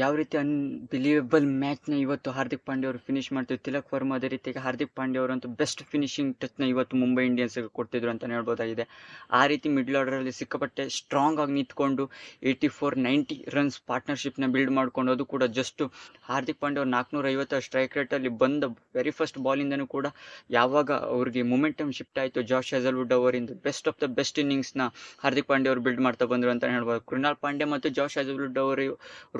ಯಾವ ರೀತಿ ಅನ್ಬಿಲೀವಬಲ್ ಮ್ಯಾಚ್ನ ಇವತ್ತು ಹಾರ್ದಿಕ್ ಪಾಂಡೆ ಅವರು ಫಿನಿಶ್ ಮಾಡ್ತಿದ್ರು. ತಿಲಕ್ ವರ್ಮಾ ಅದೇ ರೀತಿಯಾಗಿ ಹಾರ್ದಿಕ್ ಪಾಂಡ್ಯ ಅವರಂತೂ ಬೆಸ್ಟ್ ಫಿನಿಶಿಂಗ್ ಟಚ್ನ ಇವತ್ತು ಮುಂಬೈ ಇಂಡಿಯನ್ಸ್ಗೆ ಕೊಡ್ತಿದ್ರು ಅಂತಲೇ ಹೇಳ್ಬೋದಾಗಿದೆ. ಆ ರೀತಿ ಮಿಡ್ಲ್ ಆರ್ಡರಲ್ಲಿ ಸಿಕ್ಕಾಪಟ್ಟೆ ಸ್ಟ್ರಾಂಗ್ ಆಗಿ ನಿಂತ್ಕೊಂಡು ಏಯ್ಟಿ ಫೋರ್ ನೈಂಟಿ ರನ್ಸ್ ಪಾರ್ಟ್ನರ್ಶಿಪ್ನ ಬಿಲ್ಡ್ ಮಾಡ್ಕೊಂಡು ಅದು ಕೂಡ ಜಸ್ಟ್ ಹಾರ್ದಿಕ್ ಪಾಂಡೆ ಅವ್ರು ನಾಲ್ಕುನೂರ ಐವತ್ತು ಸ್ಟ್ರೈಕ್ ರೇಟಲ್ಲಿ ಬಂದ ವೆರಿ ಫಸ್ಟ್ ಬಾಲಿಂದನೂ ಕೂಡ ಯಾವಾಗ ಅವ್ರಿಗೆ ಮೊಮೆಂಟಮ್ ಶಿಫ್ಟ್ ಆಯಿತು ಜಾಶ್ ಹೆಸಲ್ವುಡ್ ಅವರಿಂದ ಬೆಸ್ಟ್ ಆಫ್ ದ ಬೆಸ್ಟ್ ಇನ್ನಿಂಗ್ಸ್ನ ಹಾರ್ದಿಕ್ ಪಾಂಡೆ ಅವರು ಬಿಲ್ಡ್ ಮಾಡ್ತಾ ಬಂದರು ಅಂತಲೇ ಹೇಳ್ಬೋದು. ಕೃಣಾಲ್ ಪಾಂಡೆ ಮತ್ತು ಜಾಶ್ ಹೆಜಲ್ವುಡ್ ಅವರು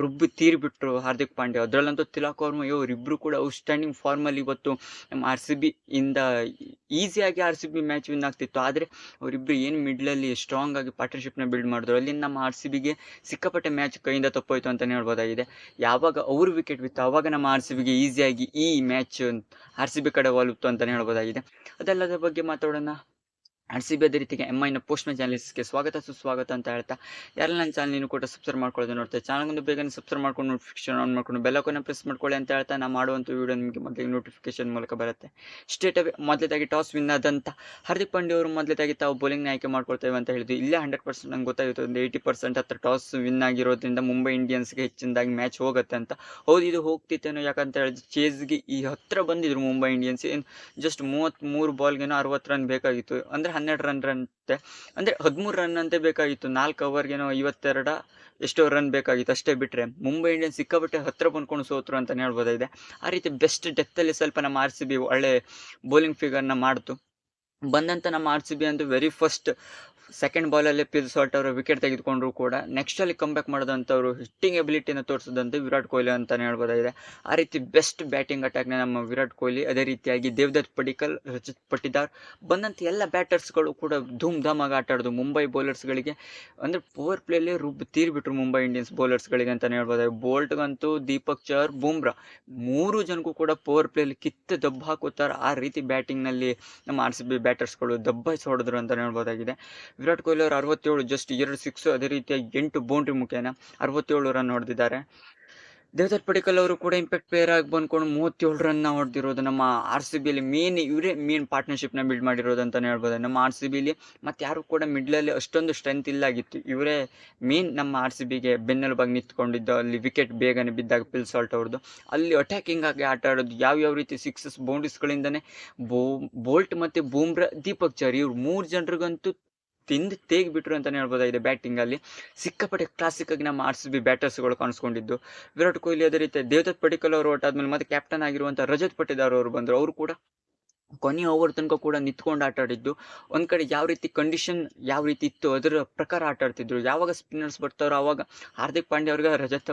ರುಬ್ಬಿ ತೀರಿಬಿಟ್ರು ಹಾರ್ದಿಕ್ ಪಾಂಡ್ಯ. ಅದರಲ್ಲಂತೂ ತಿಲಕ್ ವರ್ಮ ಇವರಿಬ್ಬರು ಕೂಡ ಔಟ್ಸ್ಟ್ಯಾಂಡಿಂಗ್ ಫಾರ್ಮಲ್ಲಿ ಇವತ್ತು ನಮ್ಮ ಆರ್ ಸಿ ಬಿ ಇಂದ ಈಸಿಯಾಗಿ R C B match win ಆಗ್ತಿತ್ತು. ಆದರೆ ಅವರಿಬ್ಬರು ಏನು ಮಿಡ್ಲಲ್ಲಿ ಸ್ಟ್ರಾಂಗ್ ಆಗಿ ಪಾರ್ಟ್ನರ್ಶಿಪ್ನ ಬಿಲ್ಡ್ ಮಾಡಿದ್ರು. ಅಲ್ಲಿ ನಮ್ಮ ಆರ್ ಸಿ ಬಿಗೆ ಸಿಕ್ಕಾಪಟ್ಟೆ ಮ್ಯಾಚ್ ಕೈಯಿಂದ ತಪ್ಪೋಯ್ತು ಅಂತಲೇ ಹೇಳ್ಬೋದಾಗಿದೆ. ಯಾವಾಗ ಅವರು ವಿಕೆಟ್ ಬಿತ್ತು ಅವಾಗ ನಮ್ಮ ಆರ್ ಸಿ ಬಿಗೆ ಈಸಿಯಾಗಿ ಈ ಮ್ಯಾಚ್ ಆರ್ ಸಿ ಬಿ ಕಡೆ ವಾಲುತ್ತು ಅಂತಲೇ ಹೇಳ್ಬೋದಾಗಿದೆ. ಅದೆಲ್ಲದ ಬಗ್ಗೆ ಮಾತಾಡೋಣ. ಆರ್ ಸಿ ಬಿ ರೀತಿಗೆ ಎಂ ಐನ ಪೋಸ್ಟ್ ಚಾನಲ್ಸ್ಗೆ ಸ್ವಾಗತ, ಸುಸ್ವಾಗತ ಅಂತ ಹೇಳ್ತಾ ಯಾರು ನನ್ನ ಚಾನಲ್ ನೀನು ಕೂಡ ಸಬ್ಸ್ಕ್ರೈಬ್ ಮಾಡ್ಕೊಳ್ಳೋದು ನೋಡ್ತಾ ಚಾನಲ್ಗೊಂದು ಬೇಗನೆ ಸಬ್ಸ್ಕ್ರೈಬ್ ಮಾಡ್ಕೊಂಡು ನೋಟಿಫಿಕೇಶನ್ ಆನ್ ಮಾಡ್ಕೊಂಡು ಬೆಲ್ಲಕ್ಕನ್ನು ಪ್ರೆಸ್ ಮಾಡ್ಕೊಳ್ಳಿ ಅಂತ ಹೇಳ್ತಾ, ನಾ ಮಾಡುವಂಥ ವೀಡಿಯೋ ನಿಮಗೆ ಮೊದಲಿಗೆ ನೋಟಿಫಿಕೇಶನ್ ಮೂಲಕ ಬರುತ್ತೆ. ಸ್ಟೇಟ್ ಮೊದಲೇದಾಗಿ ಟಾಸ್ ವಿನ್ ಆದಂಥ ಹಾರ್ದಿಕ್ ಪಾಂಡ್ಯ ಅವರು ಮೊದಲೇದಾಗಿ ತಾವು ಬೌಲಿಂಗ್ನ ಆಯ್ಕೆ ಮಾಡ್ಕೊಳ್ತೇವೆ ಅಂತ ಹೇಳಿದ್ರು. ಇಲ್ಲೇ ಹಂಡ್ರೆಡ್ ಪರ್ಸೆಂಟ್ ನಂಗೆ ಗೊತ್ತಾಗಿತ್ತು, ಒಂದು ಏಯ್ಟಿ ಪರ್ಸೆಂಟ್ ಹತ್ರ ಟಾಸ್ ವಿನ್ ಆಗಿರೋದ್ರಿಂದ ಮುಂಬೈ ಇಂಡಿಯನ್ಸ್ಗೆ ಹೆಚ್ಚಿನದಾಗಿ ಮ್ಯಾಚ್ ಹೋಗುತ್ತೆ ಅಂತ. ಹೌದು, ಇದು ಹೋಗ್ತಿತ್ತೇನೋ ಯಾಕಂತ ಹೇಳಿದ್ರೆ ಚೇಸ್ಗೆ ಈ ಹತ್ರ ಬಂದಿದ್ರು ಮುಂಬೈ ಇಂಡಿಯನ್ಸ್ ಏನು ಜಸ್ಟ್ ಮೂವತ್ತ್ಮೂರು ಬಾಲ್ಗೇನೋ ಅರವತ್ತು ರನ್ ಬೇಕಾಗಿತ್ತು. ಅಂದರೆ ಹನ್ನೆರಡು ರನ್ ಅಂತೆ. ಅಂದರೆ ಹದಿಮೂರು ರನ್ ಅಂತೆ ಬೇಕಾಗಿತ್ತು. ನಾಲ್ಕು ಓವರ್ಗೇನೋ ಐವತ್ತೆರಡ ಎಷ್ಟೋ ರನ್ ಬೇಕಾಗಿತ್ತು. ಅಷ್ಟೇ ಬಿಟ್ಟರೆ ಮುಂಬೈ ಇಂಡಿಯನ್ಸ್ ಸಿಕ್ಕಾಪಟ್ಟೆ ಹತ್ರ ಬಂದ್ಕೊಂಡು ಸೋತರು ಅಂತಲೇ ಹೇಳ್ಬೋದಾಗಿದೆ ಆ ರೀತಿ ಬೆಸ್ಟ್ ಡೆತ್ತಲ್ಲಿ ಸ್ವಲ್ಪ ನಮ್ಮ ಆರ್ ಸಿ ಬಿ ಒಳ್ಳೆ ಬೌಲಿಂಗ್ ಫಿಗರ್ನ ಮಾಡ್ತು. ಬಂದಂಥ ನಮ್ಮ ಆರ್ ಸಿ ಬಿ ಅಂತೂ ವೆರಿ ಫಸ್ಟ್ ಸೆಕೆಂಡ್ ಬಾಲಲ್ಲಿ ಪಿಲ್ ಸಾಲ್ಟ್ ಅವರು ವಿಕೆಟ್ ತೆಗೆದುಕೊಂಡ್ರು ಕೂಡ. ನೆಕ್ಸ್ಟ್ ನೆಕ್ಸ್ಟಲ್ಲಿ ಕಮ್ಬ್ಯಾಕ್ ಮಾಡಿದಂಥವ್ರು ಹಿಟ್ಟಿಂಗ್ ಎಬಿಲಿಟಿನ ತೋರಿಸಿದಂತೆ ವಿರಾಟ್ ಕೊಹ್ಲಿ ಅಂತಲೇ ಹೇಳ್ಬೋದಾಗಿದೆ. ಆ ರೀತಿ ಬೆಸ್ಟ್ ಬ್ಯಾಟಿಂಗ್ ಅಟ್ಯಾಕ್ನ ನಮ್ಮ ವಿರಾಟ್ ಕೊಹ್ಲಿ, ಅದೇ ರೀತಿಯಾಗಿ ದೇವದತ್ ಪಡಿಕಲ್, ರಚಿತ್ ಪಟ್ಟಿದಾರ್, ಬಂದಂಥ ಎಲ್ಲ ಬ್ಯಾಟರ್ಸ್ಗಳು ಕೂಡ ಧೂಮ್ ಧಾಮಾಗಿ ಆಟ ಆಡೋದು. ಮುಂಬೈ ಬೌಲರ್ಸ್ಗಳಿಗೆ ಅಂದರೆ ಪವರ್ ಪ್ಲೇಲಿ ರುಬ್ಬ್ ತೀರ್ಬಿಟ್ರು ಮುಂಬೈ ಇಂಡಿಯನ್ಸ್ ಬೌಲರ್ಸ್ಗಳಿಗೆ ಅಂತಲೇ ಹೇಳ್ಬೋದು ಬೋಲ್ಟ್ಗಂತೂ ದೀಪಕ್ ಚಹರ್, ಬೂಮ್ರಾ. ಮೂರು ಜನಕ್ಕೂ ಕೂಡ ಪವರ್ ಪ್ಲೇಲಿ ಕಿತ್ತು ದಬ್ಬ ಹಾಕುತ್ತಾರೆ ಆ ರೀತಿ ಬ್ಯಾಟಿಂಗ್ನಲ್ಲಿ ನಮ್ಮ ಆರ್ ಸಿ ಬಿ ಬ್ಯಾಟರ್ಸ್ಗಳು ದಬ್ಬ ಹೊಡೆದ್ರು ಅಂತಲೇ ಹೇಳ್ಬೋದಾಗಿದೆ. ವಿರಾಟ್ ಕೊಹ್ಲಿ ಅವರು ಅರವತ್ತೇಳು ಜಸ್ಟ್ ಎರಡು ಸಿಕ್ಸ್ ಅದೇ ರೀತಿಯಾಗಿ ಎಂಟು ಬೌಂಡ್ರಿ ಮುಖೇನ ಅರವತ್ತೇಳು ರನ್ ಹೊಡೆದಿದ್ದಾರೆ. ದೇವದತ್ ಪಡಿಕಲ್ ಅವರು ಕೂಡ ಇಂಪ್ಯಾಕ್ಟ್ ಪ್ಲೇಯರ್ ಆಗಿ ಬಂದ್ಕೊಂಡು ಮೂವತ್ತೇಳು ರನ್ನ ಹೊಡೆದಿರೋದು ನಮ್ಮ ಆರ್ ಸಿ ಮೇನ್ ಇವರೇ ಮೇನ್ ಪಾರ್ಟ್ನರ್ಶಿಪ್ನ ಬಿಲ್ಡ್ ಮಾಡಿರೋದು ಅಂತಲೇ ಹೇಳ್ಬೋದು. ನಮ್ಮ ಆರ್ ಸಿ ಬಿಲಿ ಮತ್ತು ಯಾರು ಕೂಡ ಮಿಡ್ಲಲ್ಲಿ ಅಷ್ಟೊಂದು ಸ್ಟ್ರೆಂತ್ ಇಲ್ಲಾಗಿತ್ತು ಇವರೇ ಮೇನ್ ನಮ್ಮ ಆರ್ ಸಿ ಬಿಗೆ ಬೆನ್ನೆಲುಬಾಗಿ ನಿಂತ್ಕೊಂಡಿದ್ದು, ಅಲ್ಲಿ ವಿಕೆಟ್ ಬೇಗನೆ ಬಿದ್ದಾಗ ಪಿಲ್ ಸಾಲ್ಟ್ ಅವ್ರದ್ದು ಅಲ್ಲಿ ಅಟ್ಯಾಕಿಂಗ್ ಆಗಿ ಆಟ ಆಡೋದು ಯಾವ್ಯಾವ ರೀತಿ ಸಿಕ್ಸಸ್ ಬೌಂಡ್ರೀಸ್ಗಳಿಂದನೇ ಬೋ ಬೋಲ್ಟ್ ಮತ್ತು ಬೂಮ್ರಾ ದೀಪಕ್ ಚರ್ ಇವ್ರು ಮೂರು ಜನರಿಗಂತೂ ತಿಂದು ತೇಗಿಬಿಟ್ರು ಅಂತಲೇ ಹೇಳ್ಬೋದಾಗಿದೆ ಬ್ಯಾಟಿಂಗಲ್ಲಿ ಸಿಕ್ಕಾಪಟ್ಟೆ ಕ್ಲಾಸಿಕ್ಕಾಗಿ ನಮ್ಮ ಆರ್ ಸಿ ಬಿ ಬ್ಯಾಟರ್ಸ್ಗಳು ಕಾಣಿಸ್ಕೊಂಡಿದ್ದು. ವಿರಾಟ್ ಕೊಹ್ಲಿ ಅದೇ ರೀತಿ ದೇವದತ್ ಪಡಿಕಲ್ ಅವರು ಹೊಟ್ಟಾದ್ಮೇಲೆ ಮತ್ತೆ ಕ್ಯಾಪ್ಟನ್ ಆಗಿರುವಂಥ ರಜತ್ ಪಟ್ಟಿದಾರ್ ಅವರು ಬಂದರು. ಅವರು ಕೂಡ ಕೊನೆಯ ಓವರ್ ತನಕ ಕೂಡ ನಿಂತ್ಕೊಂಡು ಆಟ ಆಡಿದ್ದು ಒಂದು ಕಡೆ ಯಾವ ರೀತಿ ಕಂಡೀಷನ್ ಯಾವ ರೀತಿ ಇತ್ತು ಅದರ ಪ್ರಕಾರ ಆಟ ಆಡ್ತಿದ್ರು ಯಾವಾಗ ಸ್ಪಿನ್ನರ್ಸ್ ಬರ್ತಾರೋ ಆವಾಗ ಹಾರ್ದಿಕ್ ಪಾಂಡ್ಯ ಅವ್ರಿಗೆ ರಜತ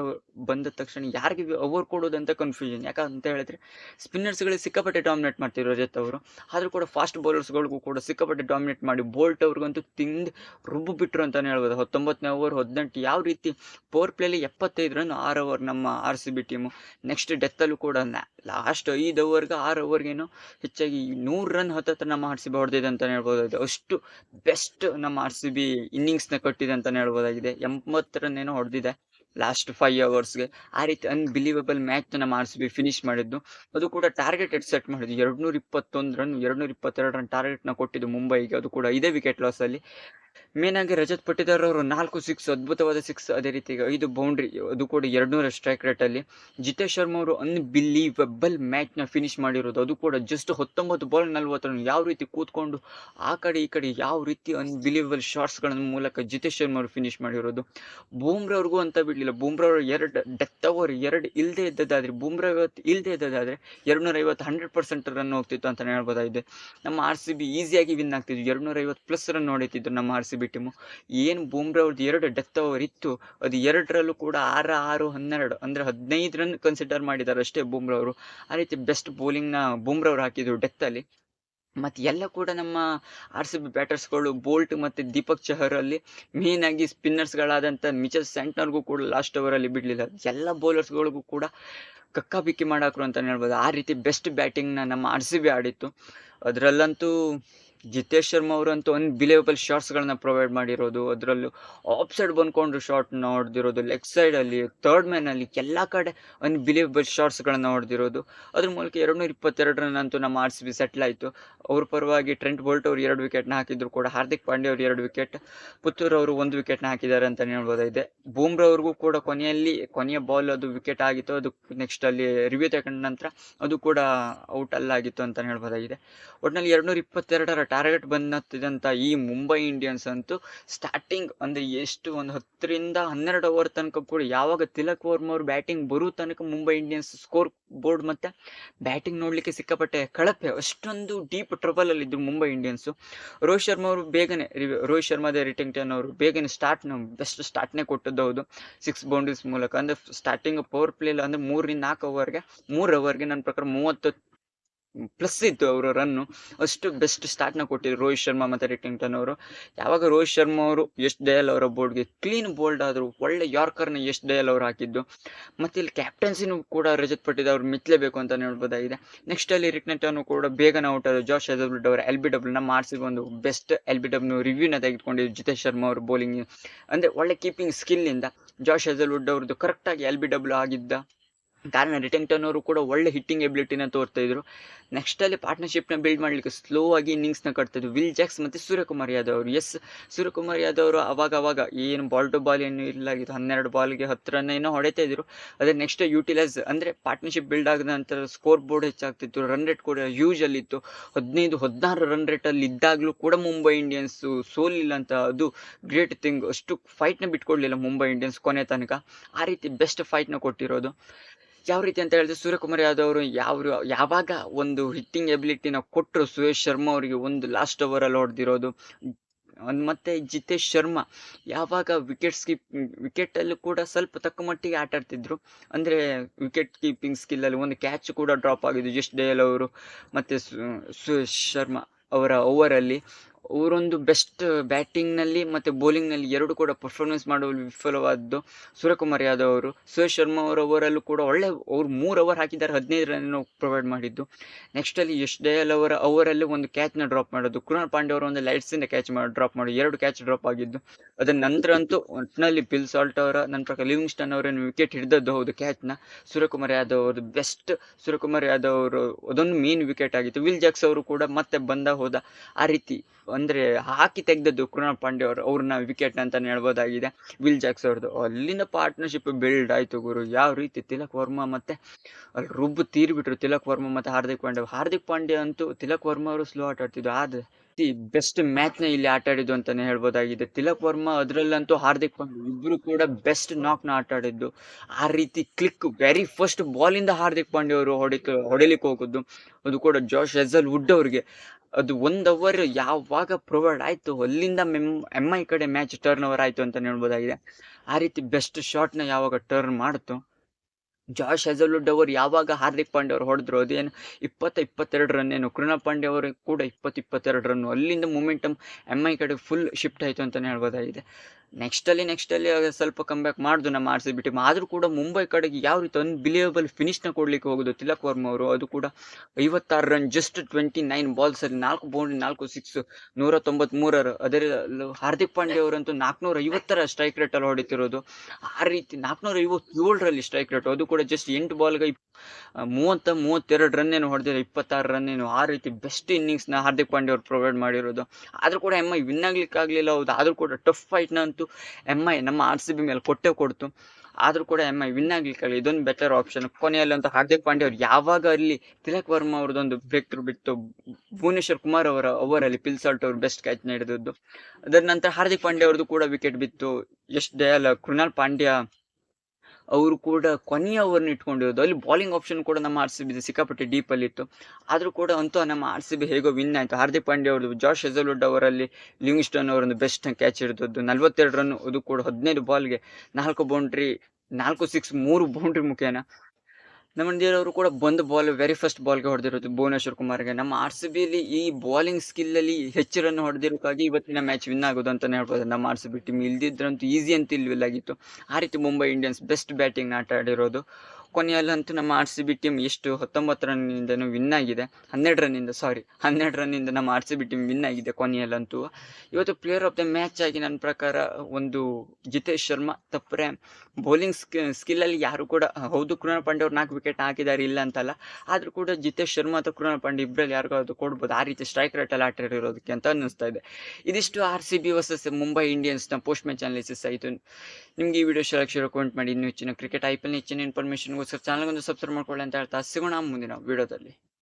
ಬಂದ ತಕ್ಷಣ ಯಾರಿಗೆ ಓವರ್ ಕೊಡೋದಂತ ಕನ್ಫ್ಯೂಷನ್ ಯಾಕಂತ ಹೇಳಿದ್ರೆ ಸ್ಪಿನ್ನರ್ಸ್ಗಳಿಗೆ ಸಿಕ್ಕಾಪಟ್ಟೆ ಡಾಮಿನೇಟ್ ಮಾಡ್ತಿದ್ರು ರಜತ್ ಅವರು. ಆದರೂ ಕೂಡ ಫಾಸ್ಟ್ ಬೌಲರ್ಸ್ಗಳಿಗೂ ಕೂಡ ಸಿಕ್ಕಾಪಟ್ಟೆ ಡಾಮಿನೇಟ್ ಮಾಡಿ ಬೋಲ್ಟ್ ಅವ್ರಿಗಂತೂ ತಿಂದು ರುಬ್ಬು ಬಿಟ್ರು ಅಂತಲೇ ಹೇಳ್ಬೋದು. ಹತ್ತೊಂಬತ್ತನೇ ಓವರ್ ಹದಿನೆಂಟು ಯಾವ ರೀತಿ ಪವರ್ ಪ್ಲೇಲಿ ಎಪ್ಪತ್ತೈದು ರನ್ ಆರು ಓವರ್ ನಮ್ಮ R C B team next ಡೆತ್ತಲ್ಲೂ ಕೂಡ ಲಾಸ್ಟ್ ಐದು ಓವರ್ಗೆ ಆರು ಓವರ್ಗೇನೋ ಹೆಚ್ಚಾಗಿ ನೂರು ರನ್ ಹತ್ತತ್ರ ನಮ್ಮ ಆರ್ ಸಿ ಬಿ ಹೊಡೆದಿದೆ ಅಂತಲೇ ಹೇಳ್ಬೋದಾಗಿದೆ. ಅಷ್ಟು ಬೆಸ್ಟ್ ನಮ್ಮ ಆರ್ ಸಿ ಬಿ ಇನ್ನಿಂಗ್ಸ್ನ ಕಟ್ಟಿದೆ ಅಂತಲೇ ಹೇಳ್ಬೋದಾಗಿದೆ. ಎಂಬತ್ತು ರನ್ ಏನೋ ಹೊಡೆದಿದೆ ಲಾಸ್ಟ್ ಫೈವ್ ಅವರ್ಸ್ಗೆ ಆ ರೀತಿ ಅನ್ಬಿಲೀವಬಲ್ ಮ್ಯಾಚ್ ನಮ್ಮ ಆರ್ ಸಿ ಬಿ ಫಿನಿಶ್ ಮಾಡಿದ್ದು. ಅದು ಕೂಡ ಟಾರ್ಗೆಟ್ ಸೆಟ್ ಮಾಡಿದ್ದು. ಎರಡುನೂರ ಇಪ್ಪತ್ತೊಂದು ರನ್ ಎರಡುನೂರ ಇಪ್ಪತ್ತೆರಡು ರನ್ ಟಾರ್ಗೆಟ್ನ ಕೊಟ್ಟಿದ್ದು ಮುಂಬೈಗೆ. ಅದು ಕೂಡ ಇದೇ ವಿಕೆಟ್ ಲಾಸಲ್ಲಿ ಮೇನ್ ಆಗಿ ರಜತ್ ಪಟ್ಟಿದಾರ್ ಅವರು ನಾಲ್ಕು ಸಿಕ್ಸ್, ಅದ್ಭುತವಾದ ಸಿಕ್ಸ್ ಅದೇ ರೀತಿ ಐದು ಬೌಂಡ್ರಿ, ಅದು ಕೂಡ ಎರಡುನೂರ ಸ್ಟ್ರೈಕ್ ರೇಟಲ್ಲಿ ಜಿತೇಶ್ ಶರ್ಮಾ ಅವರು ಅನ್ಬಿಲೀವಬಲ್ನ ಫಿನಿಶ್ ಮಾಡಿರೋದು. ಅದು ಕೂಡ ಜಸ್ಟ್ ಹತ್ತೊಂಬತ್ತು ಬಾಲ್ ನಲ್ವತ್ತು ಯಾವ ರೀತಿ ಕೂತ್ಕೊಂಡು ಆ ಕಡೆ ಈ ಕಡೆ ಯಾವ ರೀತಿ ಅನ್ಬಿಲೀವಬಲ್ ಶಾರ್ಟ್ಸ್ಗಳ ಮೂಲಕ ಜಿತೇಶ್ ಶರ್ಮಾ ಅವರು ಫಿನಿಶ್ ಮಾಡಿರೋದು. ಬೂಮ್ರಾ ಅವ್ರಿಗೂ ಅಂತ ಬಿಡ್ಲಿಲ್ಲ. ಬೂಮ್ರಾ ಅವರು ಎರಡು ಡೆತ್ ಓವರ್ ಎರಡು ಇಲ್ಲದೆ ಇದ್ದದಾದ್ರೆ ಬೂಮ್ರಾ ಇವತ್ತು ಇಲ್ಲದೆ ಇದ್ದದಾದ್ರೆ ಎರಡುನೂರ ಐವತ್ತು ಹಂಡ್ರೆಡ್ ಪರ್ಸೆಂಟ್ ರನ್ ಹೋಗ್ತಿತ್ತು ಅಂತಲೇ ಹೇಳ್ಬೋದಾಗಿದೆ. ನಮ್ಮ ಆರ್ ಸಿ ಬಿ ಈಸಿಯಾಗಿ ವಿನ್ ಆಗ್ತಿದ್ವು ಎರಡುನೂರ ಐವತ್ತು ಪ್ಲಸ್ ರನ್ ಹೊಡಿತಿದ್ರು ನಮ್ಮ ಆರ್ ಸಿ ಬಿ ಟೀಮು ಏನು ಬೂಮ್ರಾ ಅವ್ರದ್ದು ಎರಡು ಡೆತ್ ಓವರ್ ಇತ್ತು, ಅದು ಎರಡರಲ್ಲೂ ಕೂಡ ಆರು ಆರು, ಹನ್ನೆರಡು, ಅಂದರೆ ಹದಿನೈದು ರನ್ ಕನ್ಸಿಡರ್ ಮಾಡಿದ್ದಾರೆ ಅಷ್ಟೇ ಬೂಮ್ರಾ ಅವರು. ಆ ರೀತಿ ಬೆಸ್ಟ್ ಬೌಲಿಂಗ್ನ ಬೂಮ್ರಾ ಅವರು ಹಾಕಿದ್ರು ಡೆತ್ತಲ್ಲಿ ಮತ್ತು ಎಲ್ಲ ಕೂಡ ನಮ್ಮ ಆರ್ ಸಿ ಬಿ ಬ್ಯಾಟರ್ಸ್ಗಳು ಬೋಲ್ಟ್ ಮತ್ತು ದೀಪಕ್ ಚಹರಲ್ಲಿ ಮೇನ್ ಆಗಿ ಸ್ಪಿನ್ನರ್ಸ್ಗಳಾದಂಥ ಮಿಚಲ್ ಸ್ಯಾಂಟ್ನರ್ಗೂ ಕೂಡ ಲಾಸ್ಟ್ ಓವರಲ್ಲಿ ಬಿಡಲಿಲ್ಲ. ಎಲ್ಲ ಬೌಲರ್ಸ್ಗಳಿಗೂ ಕೂಡ ಕಕ್ಕಾಬಿಕ್ಕಿ ಮಾಡಾಕ್ರು ಅಂತಲೇ ಹೇಳ್ಬೋದು. ಆ ರೀತಿ ಬೆಸ್ಟ್ ಬ್ಯಾಟಿಂಗ್ನ ನಮ್ಮ ಆರ್ ಸಿ ಬಿ ಆಡಿತ್ತು. ಅದರಲ್ಲಂತೂ ಜಿತೇಶ್ ಶರ್ಮಾ ಅವರಂತೂ ಅನ್ಬಿಲೇವಬಲ್ ಶಾರ್ಟ್ಸ್ಗಳನ್ನ ಪ್ರೊವೈಡ್ ಮಾಡಿರೋದು. ಅದರಲ್ಲೂ ಆಫ್ ಸೈಡ್ ಬಂದ್ಕೊಂಡು ಶಾರ್ಟ್ ಹೊಡೆದಿರೋದು ಲೆಗ್ ಸೈಡಲ್ಲಿ ಥರ್ಡ್ ಮ್ಯಾನಲ್ಲಿ ಎಲ್ಲ ಕಡೆ ಅನ್ಬಿಲೇವಬಲ್ ಶಾರ್ಟ್ಸ್ಗಳನ್ನ ಹೊಡೆದಿರೋದು. ಅದ್ರ ಮೂಲಕ ಎರಡು ನೂರ ನಮ್ಮ ಆರ್ ಸಿ ಬಿ ಸೆಟ್ಲ್ ಆಯಿತು. ಅವ್ರ ಪರವಾಗಿ ಟ್ರೆಂಟ್ ಬೋಲ್ಟ್ ಅವರು ಎರಡು ವಿಕೆಟ್ನ ಹಾಕಿದ್ರು ಕೂಡ. ಹಾರ್ದಿಕ್ ಪಾಂಡ್ಯ ಅವರು ಎರಡು ವಿಕೆಟ್ ಪುತ್ತೂರ್ ಅವರು ಒಂದು ವಿಕೆಟ್ನ ಹಾಕಿದ್ದಾರೆ ಅಂತ ಹೇಳ್ಬೋದಾಗಿದೆ ಬೂಮ್ರಾ ಅವ್ರಿಗೂ ಕೂಡ ಕೊನೆಯಲ್ಲಿ, ಕೊನೆಯ ಬಾಲ್ ಅದು ವಿಕೆಟ್ ಆಗಿತ್ತು. ಅದು ನೆಕ್ಸ್ಟ್ ಅಲ್ಲಿ ರಿವ್ಯೂ ತಗೊಂಡ ನಂತರ ಅದು ಕೂಡ ಔಟ್ ಅಲ್ಲಾಗಿತ್ತು ಅಂತ ಹೇಳ್ಬೋದಾಗಿದೆ ಒಟ್ಟಿನಲ್ಲಿ ಎರಡ್ನೂರ ಇಪ್ಪತ್ತೆರಡರ ಟಾರ್ಗೆಟ್ ಬಂದಂತ ಈ ಮುಂಬೈ ಇಂಡಿಯನ್ಸ್ ಅಂತೂ ಸ್ಟಾರ್ಟಿಂಗ್ ಅಂದ್ರೆ ಎಷ್ಟು ಒಂದು ಹತ್ತರಿಂದ ಹನ್ನೆರಡು ಓವರ್ ತನಕ ಕೂಡ ಯಾವಾಗ ತಿಲಕ್ ವರ್ಮ ಅವ್ರು ಬ್ಯಾಟಿಂಗ್ ಬರೋ ತನಕ ಮುಂಬೈ ಇಂಡಿಯನ್ಸ್ ಸ್ಕೋರ್ ಬೋರ್ಡ್ ಮತ್ತೆ ಬ್ಯಾಟಿಂಗ್ ನೋಡಲಿಕ್ಕೆ ಸಿಕ್ಕಾಪಟ್ಟೆ ಕಳಪೆ. ಅಷ್ಟೊಂದು ಡೀಪ್ ಟ್ರಬಲ್ ಅಲ್ಲಿ ಇದ್ರು ಮುಂಬೈ ಇಂಡಿಯನ್ಸ್ ರೋಹಿತ್ ಶರ್ಮಾ ಅವರು ಬೇಗನೆ ರೋಹಿತ್ ಶರ್ಮಾದೇ ರಿಟಿಂಗ್ಟನ್ ಅವರು ಬೇಗನೆ ಸ್ಟಾರ್ಟ್ ಬೆಸ್ಟ್ ಸ್ಟಾರ್ಟ್ನೇ ಕೊಟ್ಟದ್ದು ಹೌದು. ಸಿಕ್ಸ್ ಬೌಂಡ್ರೀಸ್ ಮೂಲಕ. ಅಂದ್ರೆ ಸ್ಟಾರ್ಟಿಂಗ್ ಪವರ್ ಪ್ಲೇ ಅಂದ್ರೆ ಮೂರರಿಂದ ನಾಲ್ಕು ಓವರ್ಗೆ ಮೂರು ಓವರ್ಗೆ ನನ್ನ ಪ್ರಕಾರ ಮೂವತ್ತು ಪ್ಲಸ್ ಇತ್ತು ಅವರು ರನ್ನು ಅಷ್ಟು ಬೆಸ್ಟ್ ಸ್ಟಾರ್ಟ್ನ ಕೊಟ್ಟಿದ್ರು ರೋಹಿತ್ ಶರ್ಮಾ ಮತ್ತೆ ರಿಟಿಂಗ್ಟನ್ ಅವರು. ಯಾವಾಗ ರೋಹಿತ್ ಶರ್ಮಾ ಅವರು, ಯಶ್ ದಯಾಲ್ ಅವರ ಬೋರ್ಡ್ಗೆ ಕ್ಲೀನ್ ಬೋಲ್ಡ್ ಆದರು, ಒಳ್ಳೆ ಯಾರ್ಕರ್ನ ಯಶ್ ದಯಾಲ್ ಅವರು ಹಾಕಿದ್ದು. ಮತ್ತೆ ಇಲ್ಲಿ ಕ್ಯಾಪ್ಟನ್ಸಿನೂ ಕೂಡ ರಜತ್ ಪಟ್ಟಿದ್ದು ಅವ್ರು ಮಿತ್ಲೇಬೇಕು ಅಂತ ಹೇಳ್ಬೋದಾಗಿದೆ ನೆಕ್ಸ್ಟ್ ಅಲ್ಲಿ ರಿಕ್ನೆಟನ್ ಕೂಡ ಬೇಗನೆ ಔಟ್ ಆದರು. ಜಾಶ್ ಹೆಜಲ್ವುಡ್ ಅವರ ಎಲ್ ಬಿ ಡಬ್ಲ್ಯೂ ನಮ್ಮ ಆರ್ಸಿಗೆ ಒಂದು ಬೆಸ್ಟ್ ಎಲ್ ಬಿ ಡಬ್ಲ್ಯೂ ರಿವ್ಯೂನ ತೆಗೆದುಕೊಂಡಿದ್ದು ಜಿತೇಶ್ ಶರ್ಮಾ ಅವರು ಬೌಲಿಂಗ್ ಅಂದರೆ ಒಳ್ಳೆ ಕೀಪಿಂಗ್ ಸ್ಕಿಲ್ ಇಂದ ಜಾಶ್ ಹೆಜಲ್ವುಡ್ ಅವ್ರದ್ದು ಕರೆಕ್ಟಾಗಿ ಎಲ್ ಬಿ ಡಬ್ಲ್ಯೂ ಆಗಿದ್ದ. ಕಾರಣ ರಿಟೆಂಗ್ಟನ್ ಅವರು ಕೂಡ ಒಳ್ಳೆ ಹಿಟ್ಟಿಂಗ್ ಎಬಿಲಿಟಿನ ತೋರ್ತಾ ಇದ್ರು. ನೆಕ್ಸ್ಟ್ ಅಲ್ಲಿ ಪಾರ್ಟ್ನರ್ಶಿಪ್ನ ಬಿಲ್ಡ್ ಮಾಡ್ಲಿಕ್ಕೆ ಸ್ಲೋ ಆಗಿ ಇನ್ನಿಂಗ್ಸ್ನ ಕಟ್ತಿದ್ರು ವಿಲ್ ಜಾಕ್ಸ್ ಮತ್ತೆ ಸೂರ್ಯಕುಮಾರ್ ಯಾದವ್ ಅವರು. ಎಸ್ ಸೂರ್ಯಕುಮಾರ್ ಯಾದವ್ ಅವರು ಅವಾಗ ಅವಾಗ ಏನು ಬಾಲ್ ಟು ಬಾಲ್ ಏನು ಇಲ್ಲಾಗಿತ್ತು ಹನ್ನೆರಡು ಬಾಲ್ಗೆ ರನ್ ಏನೋ ಹೊಡಿತಾ ಇದ್ರು. ಅದೇ ನೆಕ್ಸ್ಟ್ ಯೂಟಿಲೈಸ್ ಅಂದ್ರೆ ಪಾರ್ಟ್ನರ್ಶಿಪ್ ಬಿಲ್ಡ್ ಆದ ನಂತರ ಸ್ಕೋರ್ ಬೋರ್ಡ್ ಹೆಚ್ಚಾಗ್ತಿತ್ತು. ರನ್ ರೇಟ್ ಕೂಡ ಯೂಜಲ್ಲಿತ್ತು ಹದಿನೈದು, ಹದಿನಾರು ರನ್ ರೇಟ್ ಅಲ್ಲಿ ಇದ್ದಾಗಲೂ ಕೂಡ ಮುಂಬೈ ಇಂಡಿಯನ್ಸ್ ಸೋಲಿಲ್ಲ ಅಂತ ಅದು ಗ್ರೇಟ್ ಥಿಂಗ್ ಅಷ್ಟು ಫೈಟ್ನ ಬಿಟ್ಕೊಡ್ಲಿಲ್ಲ ಮುಂಬೈ ಇಂಡಿಯನ್ಸ್ ಕೊನೆ ತನಕ. ಆ ರೀತಿ ಬೆಸ್ಟ್ ಫೈಟ್ನ ಕೊಟ್ಟಿರೋದು. ಯಾವ ರೀತಿ ಅಂತ ಹೇಳಿದ್ರೆ ಸೂರ್ಯಕುಮಾರ್ ಯಾದವ್ ಅವರು ಯಾವ ಯಾವಾಗ ಒಂದು ಹಿಟ್ಟಿಂಗ್ ಎಬಿಲಿಟಿನ ಕೊಟ್ಟರು ಸುರೇಶ್ ಶರ್ಮಾ ಅವರಿಗೆ ಒಂದು ಲಾಸ್ಟ್ ಓವರಲ್ಲಿ ಹೊಡೆದಿರೋದು. ಮತ್ತೆ ಜಿತೇಶ್ ಶರ್ಮಾ ಯಾವಾಗ ವಿಕೆಟ್ ಸ್ಕಿಪ್ ವಿಕೆಟ್ ಅಲ್ಲೂ ಕೂಡ ಸ್ವಲ್ಪ ತಕ್ಕ ಮಟ್ಟಿಗೆ ಆಟ ಆಡ್ತಿದ್ರು. ಅಂದ್ರೆ ವಿಕೆಟ್ ಕೀಪಿಂಗ್ ಸ್ಕಿಲ್ ಅಲ್ಲಿ ಒಂದು ಕ್ಯಾಚ್ ಕೂಡ ಡ್ರಾಪ್ ಆಗಿದ್ದು ಜಸ್ಟ್ ಡೇಲ್ ಅವರು ಮತ್ತೆ ಸುರೇಶ್ ಶರ್ಮಾ ಅವರ ಓವರ್ ಅಲ್ಲಿ. ಅವರೊಂದು ಬೆಸ್ಟ್ ಬ್ಯಾಟಿಂಗ್ನಲ್ಲಿ ಮತ್ತು ಬೌಲಿಂಗ್ನಲ್ಲಿ ಎರಡು ಕೂಡ ಪರ್ಫಾರ್ಮೆನ್ಸ್ ಮಾಡುವಲ್ಲಿ ವಿಫಲವಾದ್ದು ಸೂರ್ಯಕುಮಾರ್ ಯಾದವ್ ಅವರು. ಸುರೇಶ್ ಶರ್ಮಾ ಅವರ ಓವರಲ್ಲೂ ಕೂಡ ಒಳ್ಳೆ ಅವ್ರು ಮೂರು ಓವರ್ ಹಾಕಿದ್ದಾರೆ ಹದಿನೈದು ರನ್ ಪ್ರೊವೈಡ್ ಮಾಡಿದ್ದು ನೆಕ್ಸ್ಟಲ್ಲಿ ಯಶ್ ದಯಾಲ್ ಅವರ ಓವರಲ್ಲಿ ಒಂದು ಕ್ಯಾಚ್ನ ಡ್ರಾಪ್ ಮಾಡೋದು. ಕೃಣಾಲ್ ಪಾಂಡೆ ಅವರು ಒಂದು ಲೈಟ್ಸಿಂದ ಕ್ಯಾಚ್ ಮಾಡಿ ಡ್ರಾಪ್ ಮಾಡಿ, ಎರಡು ಕ್ಯಾಚ್ ಡ್ರಾಪ್ ಆಗಿದ್ದು. ಅದರ ನಂತರ ಅಂತೂ ಒಟ್ಟಿನಲ್ಲಿ ಬಿಲ್ ಸಾಲ್ಟ್ ಅವರ ನನ್ನ ಪ್ರಕಾರ ಲಿವಿಂಗ್ಸ್ಟನ್ ಅವರೇನು ವಿಕೆಟ್ ಹಿಡಿದದ್ದು ಹೌದು ಕ್ಯಾಚ್ನ ಸೂರ್ಯಕುಮಾರ್ ಯಾದವ್ ಅವರು ಬೆಸ್ಟ್ ಸೂರ್ಯಕುಮಾರ್ ಯಾದವ್ ಅವರು ಅದೊಂದು ಮೇನ್ ವಿಕೆಟ್ ಆಗಿತ್ತು. ವಿಲ್ ಜಾಕ್ಸ್ ಅವರು ಕೂಡ ಮತ್ತೆ ಬಂದ ಹೋದ ಆ ರೀತಿ ಅಂದ್ರೆ ಹಾಕಿ ತೆಗೆದದ್ದು ಕೃಣಾಲ್ ಪಾಂಡೆ ಅವರು, ಅವ್ರನ್ನ ವಿಕೆಟ್ ಅಂತ ಹೇಳ್ಬೋದಾಗಿದೆ. ವಿಲ್ ಜಾಕ್ಸ್ ಅವ್ರದ್ದು ಅಲ್ಲಿಂದ ಪಾರ್ಟ್ನರ್ಶಿಪ್ ಬಿಲ್ಡ್ ಆಯ್ತು ಗುರು. ಯಾವ ರೀತಿ ತಿಲಕ್ ವರ್ಮಾ ಮತ್ತೆ ರುಬ್ಬು ತೀರಿಬಿಟ್ರು ತಿಲಕ್ ವರ್ಮಾ ಮತ್ತೆ ಹಾರ್ದಿಕ್ ಪಾಂಡೆ. ಹಾರ್ದಿಕ್ ಪಾಂಡೆ ಅಂತೂ ತಿಲಕ್ ವರ್ಮಾ ಅವರು ಸ್ಲೋ ಆಟ ಆಡ್ತಿದ್ರು. ಆದ್ರೆ ಬೆಸ್ಟ್ ಮ್ಯಾಚ್ನ ಇಲ್ಲಿ ಆಟ ಆಡಿದ್ದು ಅಂತಾನೆ ಹೇಳ್ಬೋದಾಗಿದೆ. ತಿಲಕ್ ವರ್ಮಾ ಅದರಲ್ಲಂತೂ ಹಾರ್ದಿಕ್ ಪಾಂಡೆ ಇಬ್ಬರು ಕೂಡ ಬೆಸ್ಟ್ ನಾಕ್ನ ಆಟ ಆಡಿದ್ದು. ಆ ರೀತಿ ಕ್ಲಿಕ್ ವೆರಿ ಫಸ್ಟ್ ಬಾಲ್ ಇಂದ ಹಾರ್ದಿಕ್ ಪಾಂಡೆ ಅವರು ಹೊಡಿತ, ಹೊಡಿಲಿಕ್ಕೆ ಹೋಗುದು ಅದು ಕೂಡ ಜಾಶ್ ಹೆಜಲ್ ವುಡ್ ಅವ್ರಿಗೆ. ಅದು ಒಂದು ಅವರ್ ಯಾವಾಗ ಪ್ರೊವೈಡ್ ಆಯ್ತು, ಅಲ್ಲಿಂದ ಮೆಮ್ ಎಂ ಐ ಕಡೆ ಮ್ಯಾಚ್ ಟರ್ನ್ ಓವರ್ ಆಯ್ತು ಅಂತ ಹೇಳ್ಬೋದಾಗಿದೆ ಆ ರೀತಿ ಬೆಸ್ಟ್ ಶಾಟ್ನ ಯಾವಾಗ ಟರ್ನ್ ಮಾಡ್ತು? ಜಾಶ್ ಹೆಜಲ್ವುಡ್ ಅವರು ಯಾವಾಗ ಹಾರ್ದಿಕ್ ಪಾಂಡೆ ಅವರು ಹೊಡೆದ್ರು? ಅದೇನು ಇಪ್ಪತ್ತ ಇಪ್ಪತ್ತೆರಡು ರನ್ ಏನು? ಕೃಣ ಪಾಂಡ್ಯ ಅವರು ಕೂಡ ಇಪ್ಪತ್ತು ಇಪ್ಪತ್ತೆರಡು ರನ್ನು ಅಲ್ಲಿಂದ ಮೊಮೆಂಟಮ್ ಎಂ ಐ ಕಡೆ ಫುಲ್ ಶಿಫ್ಟ್ ಆಯಿತು ಅಂತಲೇ ಹೇಳ್ಬೋದಾಗಿದೆ. ನೆಕ್ಸ್ಟ್ ಅಲ್ಲಿ ನೆಕ್ಸ್ಟ್ ಅಲ್ಲಿ ಸ್ವಲ್ಪ ಕಮ್ ಬ್ಯಾಕ್ ಮಾಡಿದ್ರು ನಮ್ಮ ಆರ್ ಸಿ ಬಿ ಟೀಮ್ ಆದ್ರೂ ಕೂಡ ಮುಂಬೈ ಕಡೆಗೆ ಯಾವ ರೀತಿ ಅನ್ಬಿಲಿಯಬಲ್ ಫಿನಿಶ್ನ ಕೊಡ್ಲಿಕ್ಕೆ ಹೋಗೋದು? ತಿಲಕ್ ವರ್ಮ ಅವರು, ಅದು ಕೂಡ ಐವತ್ತಾರು ರನ್ ಜಸ್ಟ್ ಟ್ವೆಂಟಿ ನೈನ್ ಬಾಲ್ಸಲ್ಲಿ ನಾಲ್ಕು ಬೌಂಡ್ರಿ ನಾಲ್ಕು ಸಿಕ್ಸ್ ನೂರ ತೊಂಬತ್ ಮೂರರ ಅದರ ಹಾರ್ದಿಕ್ ಪಾಂಡೆ ಅವರಂತೂ ನಾಲ್ಕುನೂರ ಐವತ್ತರ ಸ್ಟ್ರೈಕ್ ರೇಟ್ ಅಲ್ಲಿ ಹೊಡಿತಿರೋದು ಆ ರೀತಿ ನಾಲ್ಕುನೂರ ಐವತ್ತೇಳರಲ್ಲಿ ಸ್ಟ್ರೈಕ್ ರೇಟ್ ಅದು ಕೂಡ ಜಸ್ಟ್ ಎಂಟು ಬಾಲ್ಗೆ ಮೂವತ್ತ, ಮೂವತ್ತೆರಡು ರನ್ ಏನು ಹೊಡೆದಿರೋ ಇಪ್ಪತ್ತಾರು ರನ್ ಏನು, ಆ ರೀತಿ ಬೆಸ್ಟ್ ಇನ್ನಿಂಗ್ಸ್ನ ಹಾರ್ದಿಕ್ ಪಾಂಡೆ ಅವರು ಪ್ರೊವೈಡ್ ಮಾಡಿರೋದು. ಆದ್ರೂ ಕೂಡ ಎಂ ಐ ವಿನ್ ಆಗ್ಲಿಕ್ಕೆ ಆಗ್ಲಿಲ್ಲ ಹೌದು, ಆದ್ರೂ ಕೂಡ ಟಫ್ ಫೈಟ್ ಅಂತೂ ಎಂ ಐ ನಮ್ಮ ಆರ್ ಸಿ ಬಿ ಮೇಲೆ ಕೊಟ್ಟೆ ಕೊಡ್ತು. ಆದರೂ ಕೂಡ ಎಂ ಐ ವಿನ್ ಆಗ್ಲಿಕ್ಕೆ ಆಗಲಿ ಇದೊಂದು ಬೆಟರ್ ಆಪ್ಷನ್ ಕೊನೆಯಲ್ಲಿ ಅಂತ ಹಾರ್ದಿಕ್ ಪಾಂಡ್ಯ ಅವ್ರು ಯಾವಾಗ ಅಲ್ಲಿ ತಿಲಕ್ ವರ್ಮಾ ಅವ್ರದ್ದೊಂದು ಬ್ರೇಕ್ ಥ್ರೂ ಬಿಟ್ಟು ಭುವನೇಶ್ವರ್ ಕುಮಾರ್ ಅವರ ಓವರ್ ಅಲ್ಲಿ ಪಿಲ್ಸಾಲ್ಟ್ ಅವರು ಬೆಸ್ಟ್ ಕ್ಯಾಚ್ ನೀಡಿದದ್ದು. ಅದರ ನಂತರ ಹಾರ್ದಿಕ್ ಪಾಂಡೆ ಅವ್ರದ್ದು ಕೂಡ ವಿಕೆಟ್ ಬಿತ್ತು. ಯಶ್ ದಯಾಲ್, ಕೃಣಾಲ್ ಪಾಂಡ್ಯ ಅವರು ಕೂಡ ಕೊನೆಯ ಓವರ್ನ ಇಟ್ಕೊಂಡಿರೋದು. ಅಲ್ಲಿ ಬಾಲಿಂಗ್ ಆಪ್ಷನ್ ಕೂಡ ನಮ್ಮ ಆರ್ ಸಿ ಬಿ ಸಿಕ್ಕಾಪಟ್ಟೆ ಡೀಪಲ್ಲಿತ್ತು ಆದರೂ ಕೂಡ ಅಂತೂ ನಮ್ಮ ಆರ್ ಸಿ ಬಿ ಹೇಗೋ ವಿನ್ ಆಯಿತು. ಹಾರ್ದಿಕ್ ಪಾಂಡ್ಯ ಅವ್ರದ್ದು ಜಾಶ್ ಹೆಜಲ್ವುಡ್ ಅವರಲ್ಲಿ ಲಿವಿಂಗ್ಸ್ಟನ್ ಅವರೊಂದು ಬೆಸ್ಟ್ ಕ್ಯಾಚ್ ಹಿಡಿದದ್ದು. ನಲ್ವತ್ತೆರಡು ರನ್ ಅದು ಕೂಡ ಹದಿನೈದು ಬಾಲ್ಗೆ ನಾಲ್ಕು ಬೌಂಡ್ರಿ ನಾಲ್ಕು ಸಿಕ್ಸ್ ಮೂರು ಬೌಂಡ್ರಿ ಮುಖೇನ ನಮ್ಮ ಇಂಡಿಯವರು ಕೂಡ ಬಂದು ಬಾಲ್ ವೆರಿ ಫಸ್ಟ್ ಬಾಲ್ಗೆ ಹೊಡೆದಿರೋದು ಭುವನೇಶ್ವರ್ ಕುಮಾರ್ಗೆ. ನಮ್ಮ ಆರ್ ಸಿ ಬಿಲಿ ಈ ಬಾಲಿಂಗ್ ಸ್ಕಿಲ್ ಅಲ್ಲಿ ಹೆಚ್ಚು ರನ್ ಹೊಡೆದಿರೋಕ್ಕಾಗಿ ಇವತ್ತಿನ ಮ್ಯಾಚ್ ವಿನ್ ಆಗೋದು ಅಂತಲೇ ಹೇಳ್ಬೋದು. ನಮ್ಮ ಆರ್ ಸಿ ಬಿ ಟೀಮ್ ಇಲ್ದಿದ್ರಂತೂ ಈಸಿ ಅಂತ ಇಲ್ವಿಲ್ಲಾಗಿತ್ತು ಆ ರೀತಿ ಮುಂಬೈ ಇಂಡಿಯನ್ಸ್ ಬೆಸ್ಟ್ ಬ್ಯಾಟಿಂಗ್ ಆಟ ಆಡಿರೋದು. ಕೊನೆಯಲ್ಲಂತೂ ನಮ್ಮ ಆರ್ ಸಿ ಬಿ ಟೀಮ್ ಎಷ್ಟು ಹತ್ತೊಂಬತ್ತು ರನ್ನಿಂದನೂ ವಿನ್ ಆಗಿದೆ. ಹನ್ನೆರಡು ರನ್ನಿಂದ ಸಾರಿ ಹನ್ನೆರಡು ರನ್ನಿಂದ ನಮ್ಮ R C B team win ಆಗಿದೆ ಕೊನೆಯಲ್ಲಂತೂ. ಇವತ್ತು ಪ್ಲೇಯರ್ ಆಫ್ ದ ಮ್ಯಾಚ್ ಆಗಿ ನನ್ನ ಪ್ರಕಾರ ಒಂದು ಜಿತೇಶ್ ಶರ್ಮಾ ತಪ್ಪರೆ ಬೌಲಿಂಗ್ ಸ್ಕಿ ಸ್ಕಿಲ್ಲಲ್ಲಿ ಯಾರು ಕೂಡ, ಹೌದು ಕೃಣಾಲ್ ಪಾಂಡೆ ಅವ್ರು ನಾಲ್ಕು ವಿಕೆಟ್ ಹಾಕಿದ್ದಾರೆ, ಇಲ್ಲ ಅಂತಲ್ಲ. ಆದರೂ ಕೂಡ ಜಿತೇಶ್ ಶರ್ಮಾ ಅಥವಾ ಕೃಣಾಲ್ ಪಾಂಡೆ ಇಬ್ಬರಲ್ಲಿ ಯಾರಿಗಾದ್ರು ಕೊಡ್ಬೋದು. ಆ ರೀತಿ ಸ್ಟ್ರೈಕ್ ರೇಟಲ್ಲಿ ಆಟ ಆಡಿರೋದಕ್ಕೆ ಅಂತ ಅನ್ನಿಸ್ತಾ ಇದೆ. ಇದಿಷ್ಟು R C B versus Mumbai ಇಂಡಿಯನ್ಸ್ನ post match analysis ಆಯಿತು. ನಿಮಗೆ ಈ ವಿಡಿಯೋ ಶೇರ್ ಕಮೆಂಟ್ ಮಾಡಿ. ಇನ್ನೂ ಹೆಚ್ಚಿನ ಕ್ರಿಕೆಟ್ ಐ ಪಿ ಎಲ್ ಹೆಚ್ಚಿನ ಇನ್ಫಾರ್ಮೇಷನ್ಗೋಸ್ಕರ ಚಾನಲ್ಗೊಂದು ಸಬ್ಸ್ಕ್ರೈಬ್ ಮಾಡ್ಕೊಳ್ಳಿ ಅಂತ ಹೇಳ್ತಾ. ಸಿಗೋಣ ಮುಂದಿನ ವಿಡಿಯೋದಲ್ಲಿ